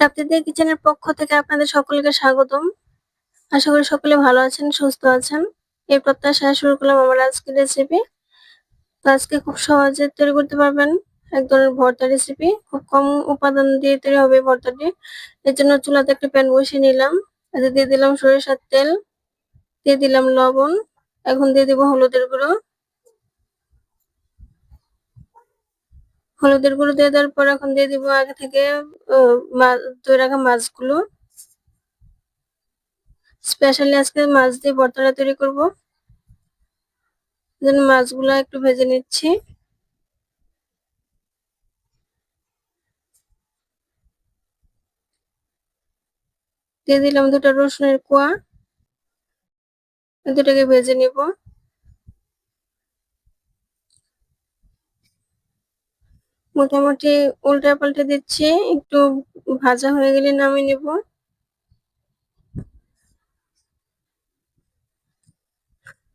তাপ্তিদের কিচেনের পক্ষ থেকে আপনাদের সকলকে স্বাগতম। আশা করি সকলে ভালো আছেন, সুস্থ আছেন। এই প্রত্যাশায় শুরু করলাম আমার আজকের রেসিপি তো আজকে খুব সহজে তৈরি করতে পারবেন এক ধরনের ভর্তা রেসিপি খুব কম উপাদান দিয়ে তৈরি হবে ভর্তাটি। এর জন্য চুলাতে একটা প্যান বসিয়ে নিলাম। এতে দিয়ে দিলাম সরিষার তেল, দিয়ে দিলাম লবণ, এখন দিয়ে দিব হলুদের গুঁড়ো। হলুদের গুঁড়ো দিয়ে দেওয়ার পর এখন দিয়ে দিব আগে থেকে ধুয়ে রাখা মাছগুলো। স্পেশালি আজকে মাছ দিয়ে ভর্তাটা তৈরি করব। মাছগুলো একটু ভেজে নিচ্ছি। দিয়ে দিলাম দুটো রসুনের কোয়া। দুটাকে ভেজে নিব। মোটামুটি উল্টা পাল্টে দিচ্ছি, একটু ভাজা হয়ে গেলে নামিয়ে নেব।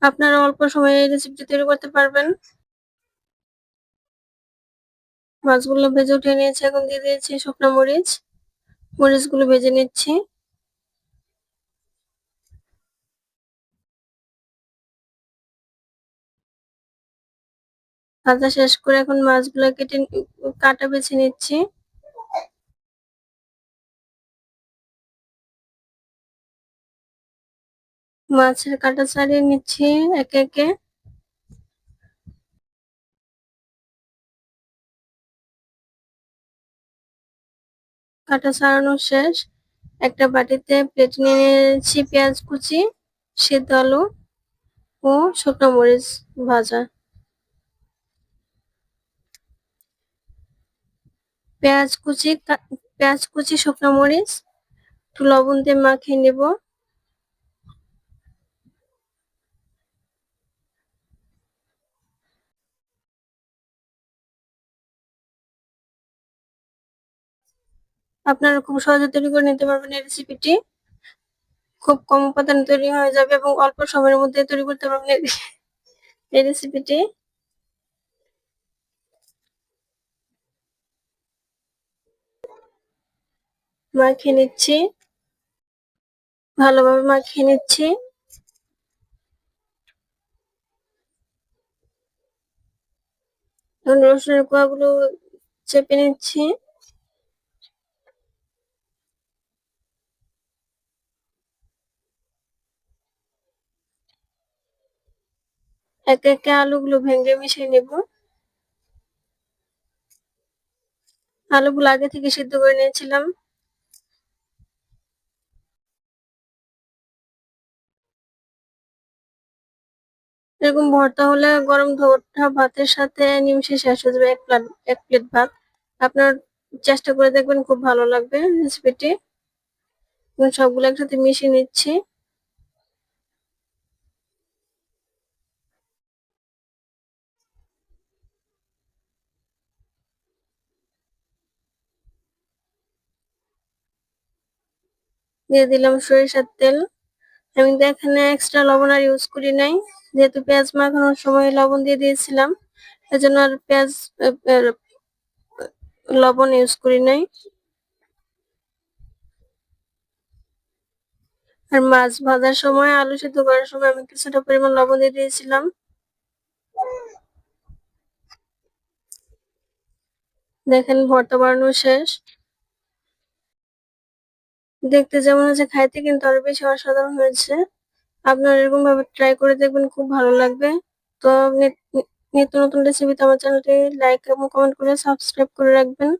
আপনারা অল্প সময়ে এই রেসিপিটি তৈরি করতে পারবেন। মাছগুলো ভেজে উঠে নিয়েছি, এখন দিয়ে দিয়েছি শুকনো মরিচ। মরিচগুলো ভেজে নিচ্ছি। ভাজা শেষ করে এখন মাছগুলো কেটে কাটা বেছে নিচ্ছি। মাছের কাটা ছাড়িয়ে নিচ্ছি একে একে। কাটা ছাড়ানো শেষ। একটা বাটিতে প্লেট নিয়ে নিয়েছি পেঁয়াজ কুচি, সিদ্ধ আলু ও শুকনো মরিচ ভাজা। পেঁয়াজ কুচি পেঁয়াজ কুচি, শুকনো মরিচ, একটু লবণ দিয়ে মাখিয়ে নেব। আপনারা খুব সহজে তৈরি করে নিতে পারবেন এই রেসিপিটি খুব কম উপাদান তৈরি হয়ে যাবে এবং অল্প সময়ের মধ্যে তৈরি করতে পারবেন এই রেসিপিটি মাখিয়ে নিচ্ছি। ভালোভাবে মাখিয়ে নিচ্ছি। রসুনের কোয়াগুলো চেপে নিচ্ছি। একে একে আলুগুলো ভেঙে মিশিয়ে নেব। আলুগুলো আগে থেকে সিদ্ধ করে নিয়েছিলাম। এরকম ভর্তা হলে গরম ধোটা, ভাতের সাথে নিমিশে শেষ হয়ে যাবে এক প্লেট এক প্লেট ভাত। আপনার চেষ্টা করে দেখবেন খুব ভালো লাগবে রেসিপিটি সবগুলো একসাথে মিশিয়ে নিচ্ছি। দিয়ে দিলাম সরিষার তেল। আমি তো এখানে এক্সট্রা লবণ আর ইউজ করি নাই। যেহেতু পেঁয়াজ মাখানোর সময় লবণ দিয়ে দিয়েছিলাম, এজন্য আর পেঁয়াজ লবণ ইউজ করি নাই। আর মাছ ভাজার সময়, আলু সিদ্ধ করার সময় আমি কিছুটা পরিমাণ লবণ দিয়ে দিয়েছিলাম। দেখেন, ভর্তা বানানো শেষ। দেখতে যেমন আছে খাইতে কিন্তু আরও বেশি অসাধারণ হয়েছে। আপনারা এরকম ভাবে ট্রাই করে দেখবেন, খুব ভালো লাগবে। তো নিত্য নতুন রেসিপিতে আমার চ্যানেলটি লাইক এবং কমেন্ট করে সাবস্ক্রাইব করে রাখবেন।